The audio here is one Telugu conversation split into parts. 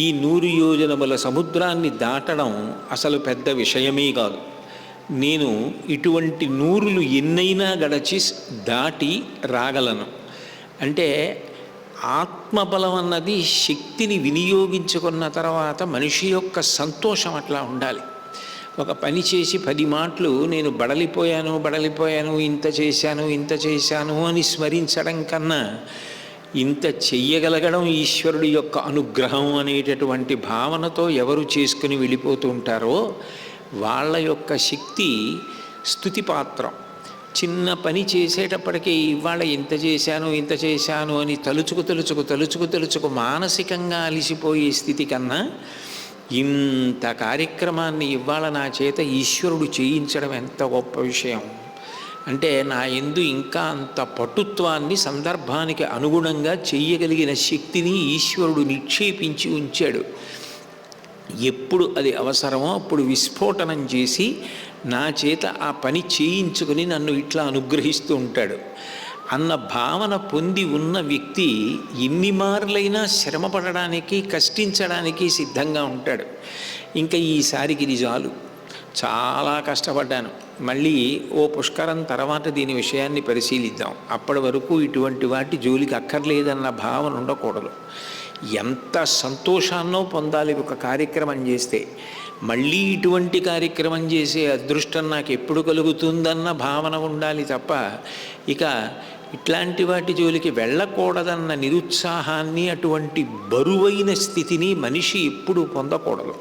ఈ నూరు యోజనముల సముద్రాన్ని దాటడం అసలు పెద్ద విషయమే కాదు. నేను ఇటువంటి నూరులు ఎన్నైనా గడచి దాటి రాగలను. అంటే ఆత్మబలం అన్నది శక్తిని వినియోగించుకున్న తర్వాత మనిషి యొక్క సంతోషం అట్లా ఉండాలి. ఒక పని చేసి పది మాటలు నేను బడలిపోయాను బడలిపోయాను ఇంత చేశాను ఇంత చేశాను అని స్మరించడం కన్నా ఇంత చెయ్యగలగడం ఈశ్వరుడి యొక్క అనుగ్రహం అనేటటువంటి భావనతో ఎవరు చేసుకుని వెళ్ళిపోతూ ఉంటారో వాళ్ళ యొక్క శక్తి స్థుతిపాత్రం చిన్న పని చేసేటప్పటికీ ఇవాళ ఇంత చేశాను ఇంత చేశాను అని తలుచుకు తలుచుకు తలుచుకు తలుచుకు మానసికంగా అలిసిపోయే స్థితి కన్నా ఇంత కార్యక్రమాన్ని ఇవాళ నా చేత ఈశ్వరుడు చేయించడం ఎంత గొప్ప విషయం. అంటే నా ఎందు ఇంకా అంత పటుత్వాన్ని సందర్భానికి అనుగుణంగా చెయ్యగలిగిన శక్తిని ఈశ్వరుడు నిక్షేపించి ఉంచాడు. ఎప్పుడు అది అవసరమో అప్పుడు విస్ఫోటనం చేసి నా చేత ఆ పని చేయించుకుని నన్ను ఇట్లా అనుగ్రహిస్తూ ఉంటాడు. అన్న భావన పొంది ఉన్న వ్యక్తి ఎన్ని మార్లైనా శ్రమపడడానికి కష్టించడానికి సిద్ధంగా ఉంటాడు. ఇంకా ఈసారికి ఇది చాలు. చాలా కష్టపడ్డాను. మళ్ళీ ఓ పుష్కరం తర్వాత దీని విషయాన్ని పరిశీలిద్దాం. అప్పటి వరకు ఇటువంటి వాటి జోలికి అక్కర్లేదన్న భావన ఉండకూడదు. ఎంత సంతోషాన్నో పొందాలి ఒక కార్యక్రమం చేస్తే. మళ్ళీ ఇటువంటి కార్యక్రమం చేసే అదృష్టం నాకు ఎప్పుడు కలుగుతుందన్న భావన ఉండాలి తప్ప ఇక ఇట్లాంటి వాటి జోలికి వెళ్ళకూడదన్న నిరుత్సాహాన్ని అటువంటి బరువైన స్థితిని మనిషి ఎప్పుడు పొందకూడదు.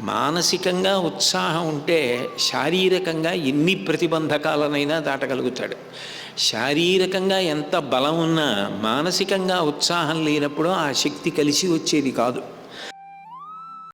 మానసికంగా ఉత్సాహం ఉంటే శారీరకంగా ఎన్ని ప్రతిబంధకాలనైనా దాటగలుగుతాడు. శారీరకంగా ఎంత బలం ఉన్నా మానసికంగా ఉత్సాహం లేనప్పుడు ఆ శక్తి కలిసి వచ్చేది కాదు.